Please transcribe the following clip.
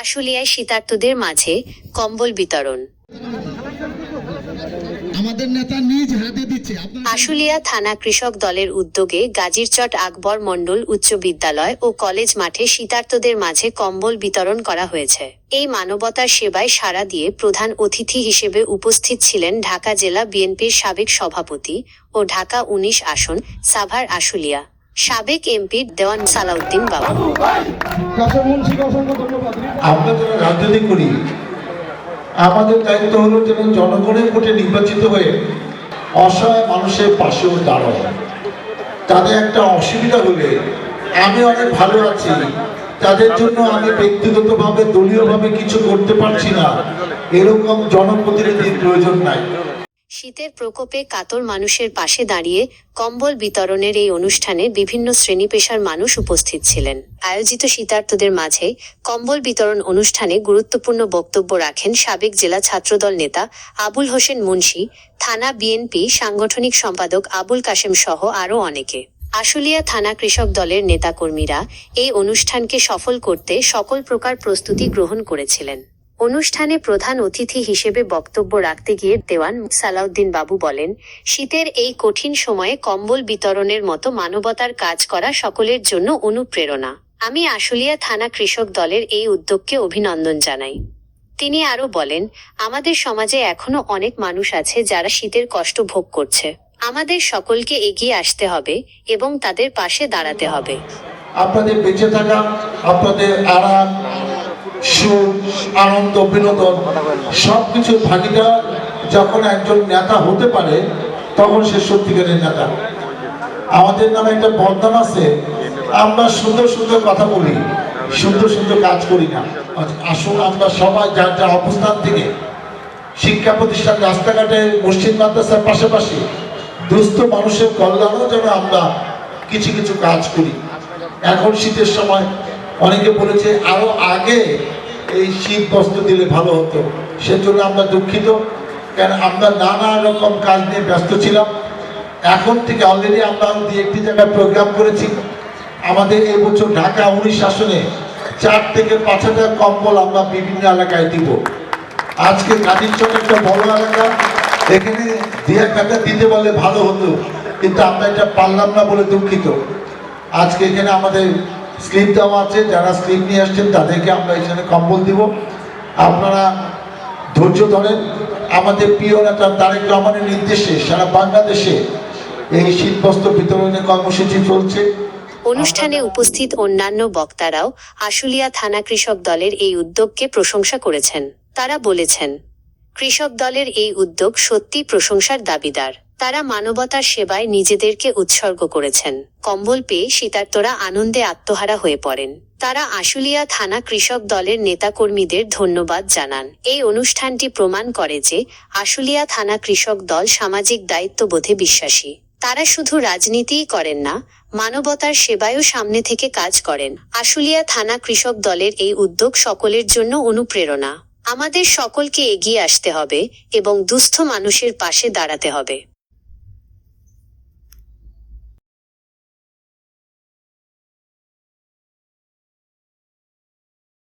আশুলিয়ায় শীতার্তদের মাঝে কম্বল বিতরণ। আমাদের নেতা নিজ হাতে দিচ্ছে। আশুলিয়া থানা কৃষক দলের উদ্যোগে গাজীরচট আকবর মণ্ডল উচ্চ বিদ্যালয় ও কলেজ মাঠে শীতার্তদের মাঝে কম্বল বিতরণ করা হয়েছে। এই মানবতার সেবায় সাড়া দিয়ে প্রধান অতিথি হিসেবে উপস্থিত ছিলেন ঢাকা জেলা বিএনপির সাবেক সভাপতি ও ঢাকা উনিশ আসন সাভার আশুলিয়া। সাবেক এমপি দেওয়ান সালাউদ্দিন বাবু। আমরা যারা রাজনীতি করি আমাদের দায়িত্ব হলো যেন জনগণের ভোটে নির্বাচিত হয়ে অসহায় মানুষের পাশেও দাঁড়ানো তাদের একটা অসুবিধা হলে আমি অনেক ভালো আছি। তাদের জন্য আমি ব্যক্তিগতভাবে, দলীয়ভাবে কিছু করতে পারছি না। এরকম জনপ্রতিনিধির প্রয়োজন নাই। শীতের প্রকোপে কাতর মানুষের পাশে দাঁড়িয়ে কম্বল বিতরণের এই অনুষ্ঠানে বিভিন্ন শ্রেণি পেশার মানুষ উপস্থিত ছিলেন। আয়োজিত শীতার্তদের মাঝে কম্বল বিতরণ অনুষ্ঠানে গুরুত্বপূর্ণ বক্তব্য রাখেন সাবেক জেলা ছাত্রদল নেতা আবুল হোসেন মুন্সি, থানা বিএনপি সাংগঠনিক সম্পাদক আবুল কাশেম সহ আরও অনেকে। আশুলিয়া থানা কৃষক দলের নেতাকর্মীরা এই অনুষ্ঠানকে সফল করতে সকল প্রকার প্রস্তুতি গ্রহণ করেছিলেন। অনুষ্ঠানে প্রধান অতিথি হিসেবে বক্তব্য রাখতে গিয়ে দেওয়ান সালাউদ্দিন বাবু বলেন, শীতের এই কঠিন সময়ে কম্বল বিতরণের মতো মানবতার কাজ করা সকলের জন্য অনুপ্রেরণা। আমি আশুলিয়া থানা কৃষক দলের এই উদ্যোগকে অভিনন্দন জানাই। তিনি আরও বলেন, আমাদের সমাজে এখনও অনেক মানুষ আছে যারা শীতের কষ্ট ভোগ করছে। আমাদের সকলকে এগিয়ে আসতে হবে এবং তাদের পাশে দাঁড়াতে হবে। আপনাদের বেঁচে থাকা, আপনাদের আরাম আনন্দ, বিনোদন সব কিছুর ভাগিদার যখন একজন নেতা হতে পারে, তখন সে সত্যিকারের নেতা। আমাদের নামে একটা বদনাম আছে। আমরা সুন্দর সুন্দর কথা বলি, সুন্দর সুন্দর কাজ করি না। আসুন আমরা সবাই যার যার অবস্থান থেকে শিক্ষা প্রতিষ্ঠান, রাস্তাঘাটে, মসজিদ, মাদ্রাসার পাশাপাশি দুস্থ মানুষের কল্যাণও যেন আমরা কিছু কিছু কাজ করি। এখন শীতের সময় অনেকে বলেছে, আরও আগে এই শীত বস্ত্র দিলে ভালো হতো। সেজন্য আমরা দুঃখিত। কেন আমরা নানা রকম কাজ নিয়ে ব্যস্ত ছিলাম। এখন থেকে অলরেডি আমরা দু একটি জায়গায় প্রোগ্রাম করেছি। আমাদের এই বছর ঢাকা উনিশ শাসনে চার থেকে পাঁচ হাজার কম্বল আমরা বিভিন্ন এলাকায় দিব। আজকে কাজিরচক একটা বড় এলাকা। এখানে দু এক টাকা দিতে বলে ভালো হতো। কিন্তু আমরা এটা পারলাম না বলে দুঃখিত। আজকে এখানে আমাদের স্লিপ দেওয়া আছে, যারা স্লিপ নিয়ে আসছেন তাদেরকে আমরা এখানে কম্বল দিব। আপনারা ধৈর্য ধরেন। আমাদের প্রিয় নেতা তারেক রহমানের নির্দেশে সারা বাংলাদেশে এই শীতবস্ত্র বিতরণের কর্মসূচি চলছে। অনুষ্ঠানে উপস্থিত অন্যান্য বক্তারাও আশুলিয়া থানা কৃষক দলের এই উদ্যোগকে প্রশংসা করেছেন। তারা বলেছেন, কৃষক দলের এই উদ্যোগ সত্যি প্রশংসার দাবিদার। তারা মানবতার সেবায় নিজেদেরকে উৎসর্গ করেছেন। কম্বল পেয়ে শীতার্তরা আনন্দে আত্মহারা হয়ে পড়েন। তারা আশুলিয়া থানা কৃষক দলের নেতাকর্মীদের ধন্যবাদ জানান। এই অনুষ্ঠানটি প্রমাণ করে যে আশুলিয়া থানা কৃষক দল সামাজিক দায়িত্ববোধে বিশ্বাসী। তারা শুধু রাজনীতিই করেন না, মানবতার সেবায়ও সামনে থেকে কাজ করেন। আশুলিয়া থানা কৃষক দলের এই উদ্যোগ সকলের জন্য অনুপ্রেরণা। আমাদের সকলকে এগিয়ে আসতে হবে এবং দুস্থ মানুষের পাশে দাঁড়াতে হবে।